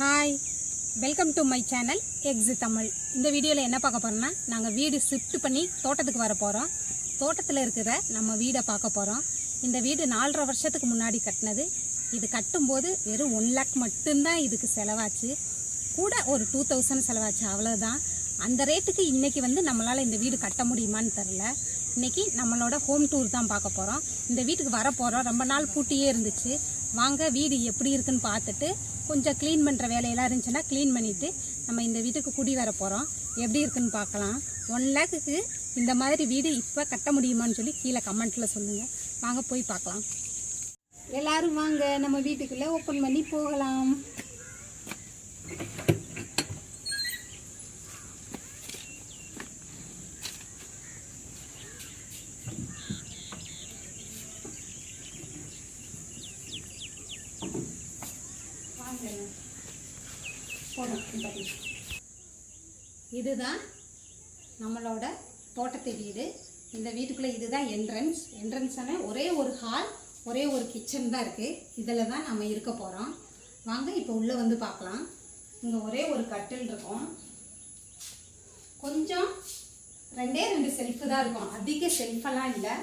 Hi welcome to my channel x Tamil இந்த வீடியோவில் என்ன பார்க்க போகிறோன்னா நாங்கள் வீடு ஷிஃப்ட் பண்ணி தோட்டத்துக்கு வர போகிறோம் தோட்டத்தில் இருக்கிற நம்ம வீடை பார்க்க போகிறோம் இந்த வீடு நாலரை வருஷத்துக்கு முன்னாடி கட்டினது. இது கட்டும்போது வெறும் ஒன் லேக் மட்டும்தான் இதுக்கு செலவாச்சு. கூட ஒரு டூ தௌசண்ட் செலவாச்சு அவ்வளோதான் அந்த ரேட்டுக்கு இன்றைக்கி வந்து நம்மளால் இந்த வீடு கட்ட முடியுமான்னு தெரில இன்றைக்கி நம்மளோட ஹோம் டூர் தான் பார்க்க போகிறோம் இந்த வீட்டுக்கு வர போகிறோம் ரொம்ப நாள் பூட்டியே இருந்துச்சு. வாங்க வீடு எப்படி இருக்குன்னு பார்த்துட்டு கொஞ்சம் க்ளீன் பண்ணுற வேலையெல்லாம் இருந்துச்சுன்னா க்ளீன் பண்ணிவிட்டு நம்ம இந்த வீட்டுக்கு குடி வர போகிறோம் எப்படி இருக்குன்னு பார்க்கலாம். ஒன் லேக்குக்கு இந்த மாதிரி வீடு இப்போ கட்ட முடியுமான்னு சொல்லி கீழே கமெண்ட்டில் சொல்லுங்கள் வாங்க போய் பார்க்கலாம். எல்லோரும் வாங்க நம்ம வீட்டுக்குள்ளே ஓப்பன் பண்ணி போகலாம். போதும் இதுதான் நம்மளோட தோட்டத்து வீடு. இந்த வீட்டுக்குள்ளே இதுதான் என்ட்ரன்ஸ் என்ட்ரன்ஸான ஒரே ஒரு ஹால் ஒரே ஒரு கிச்சன் தான் இருக்குது இதில் தான் நம்ம இருக்க போகிறோம் வாங்க இப்போ உள்ளே வந்து பார்க்கலாம். இங்கே ஒரே ஒரு கட்டில் இருக்கும். கொஞ்சம் ரெண்டே ரெண்டு செல்ஃபு தான் இருக்கும். அதிக செல்ஃபெல்லாம் இல்லை.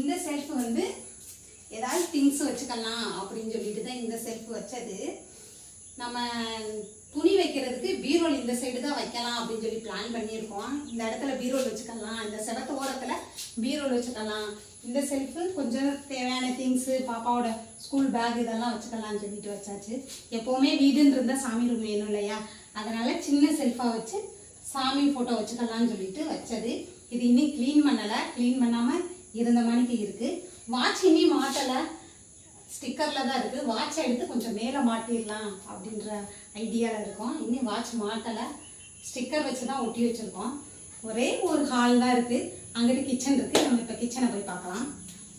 இந்த செல்ஃப் வந்து ஏதாவது திங்ஸ் வச்சுக்கலாம் அப்படின்னு சொல்லிட்டு தான் இந்த செல்ஃப் வச்சது. நம்ம துணி வைக்கிறதுக்கு பீரோல் இந்த சைடு தான் வைக்கலாம் அப்படின்னு சொல்லி பிளான் பண்ணியிருக்கோம். இந்த இடத்துல பீரோல் வச்சுக்கலாம். இந்த செவத்து ஓரத்தில் பீரோல் வச்சுக்கலாம். இந்த செல்ஃபு கொஞ்சம் தேவையான திங்ஸு பாப்பாவோட ஸ்கூல் பேக் இதெல்லாம் வச்சுக்கலாம்னு சொல்லிட்டு வச்சாச்சு. எப்போவுமே வீடுன்னு இருந்தால் சாமி ரூம் வேணும் இல்லையா? அதனால் சின்ன செல்ஃபாக வச்சு சாமி ஃபோட்டோ வச்சுக்கலாம்னு சொல்லிட்டு வச்சது. இது இன்னும் க்ளீன் பண்ணலை. க்ளீன் பண்ணாமல் இருந்த மணிக்கு இருக்குது வாட்ச் இன்னும் மாட்டலை ஸ்டிக்கரில் தான் இருக்குது வாட்சை எடுத்து கொஞ்சம் மேலே மாட்டிடலாம் அப்படின்ற ஐடியாவில் இருக்கோம். இன்னும் வாட்ச் மாட்டலை. ஸ்டிக்கர் வச்சு தான் ஒட்டி வச்சுருக்கோம். ஒரே ஒரு ஹால் தான் இருக்குது அங்கிட்டு கிச்சன் இருக்குது நம்ம இப்போ கிச்சனை போய் பார்க்கலாம்.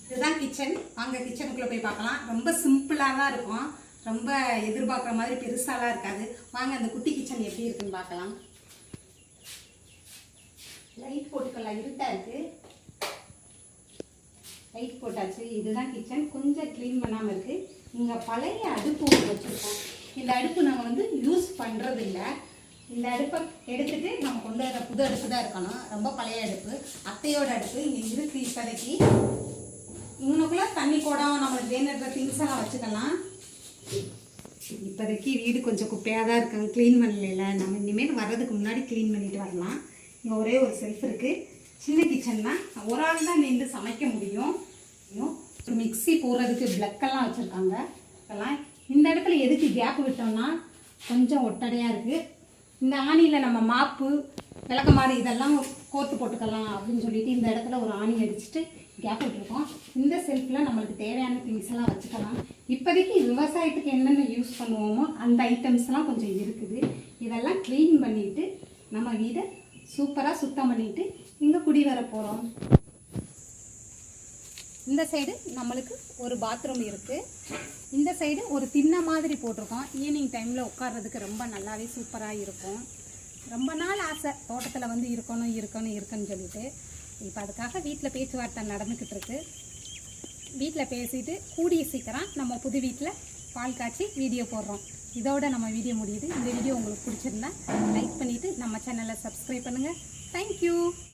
இதுதான் கிச்சன் வாங்க கிச்சனுக்குள்ளே போய் பார்க்கலாம். ரொம்ப சிம்பிளாக தான் இருக்கும். ரொம்ப எதிர்பார்க்குற மாதிரி பெருசாலாம் இருக்காது. வாங்க அந்த குட்டி கிச்சன் எப்படி இருக்குன்னு பார்க்கலாம். லைட் போட்டுக்கலாம். இருட்டாக இருக்குது லைட் போட்டாச்சு. இதுதான் கிச்சன் கொஞ்சம் க்ளீன் பண்ணாமல் இருக்குது இங்கே பழைய அடுப்பு ஒன்று வச்சுருக்கோம். இந்த அடுப்பு நாங்கள் வந்து யூஸ் பண்ணுறது இல்லை இந்த அடுப்பை எடுத்துகிட்டு நம்ம கொண்டு வர புது அடுப்பு தான் இருக்கணும். ரொம்ப பழைய அடுப்பு. அத்தையோட அடுப்பு. இங்கே இருக்குது இப்போதைக்கு. இங்கனக்குள்ளே தண்ணி குடம் நம்மளுக்கு வேணுன்ற திங்ஸ் எல்லாம் வச்சுக்கலாம். இப்போதைக்கு வீடு கொஞ்சம் குப்பையாக தான் இருக்காங்க க்ளீன் பண்ணல நம்ம இனிமேல் வர்றதுக்கு முன்னாடி க்ளீன் பண்ணிட்டு வரலாம். இங்கே ஒரே ஒரு செல்ஃப் இருக்குது சின்ன கிச்சன்னா ஒரு ஆள் தான் நின்று சமைக்க முடியும். ஒரு மிக்ஸி போடுறதுக்கு பிளக்கெல்லாம் வச்சுருக்காங்க. இதெல்லாம் இந்த இடத்துல எதுக்கு கேப் விட்டோம்னா கொஞ்சம் ஒட்டடையாக இருக்குது இந்த ஆணியில் நம்ம மாப்பு விளக்க மாதிரி இதெல்லாம் கோர்த்து போட்டுக்கலாம் அப்படின்னு சொல்லிட்டு இந்த இடத்துல ஒரு ஆணி அடிச்சுட்டு கேப் விட்டுருக்கோம். இந்த செல்ஃபில் நம்மளுக்கு தேவையான திங்ஸ் எல்லாம் வச்சுக்கலாம். இப்போதைக்கு விவசாயத்துக்கு என்னென்ன யூஸ் பண்ணுவோமோ அந்த ஐட்டம்ஸ்லாம் கொஞ்சம் இருக்குது. இதெல்லாம் க்ளீன் பண்ணிவிட்டு நம்ம வீடை சூப்பராக சுத்தம் பண்ணிவிட்டு இங்கே குடி வர போகிறோம் இந்த சைடு நம்மளுக்கு ஒரு பாத்ரூம் இருக்குது இந்த சைடு ஒரு தின்ன மாதிரி போட்டிருக்கோம். ஈவினிங் டைமில் உட்கார்றதுக்கு ரொம்ப நல்லாவே சூப்பராக இருக்கும். ரொம்ப நாள் ஆசை தோட்டத்தில் வந்து இருக்கணும் இருக்கணும் இருக்குன்னு சொல்லிட்டு. இப்போ அதுக்காக வீட்டில் பேச்சுவார்த்தை நடந்துக்கிட்டு இருக்கு. வீட்டில் பேசிட்டு கூடிய சீக்கிரம் நம்ம புது வீட்டில் பால் காய்ச்சி வீடியோ போடுறோம். இதோட நம்ம வீடியோ முடியுது. இந்த வீடியோ உங்களுக்கு பிடிச்சிருந்தா லைக் பண்ணிவிட்டு நம்ம சேனலை சப்ஸ்கிரைப் பண்ணுங்கள் தேங்க்யூ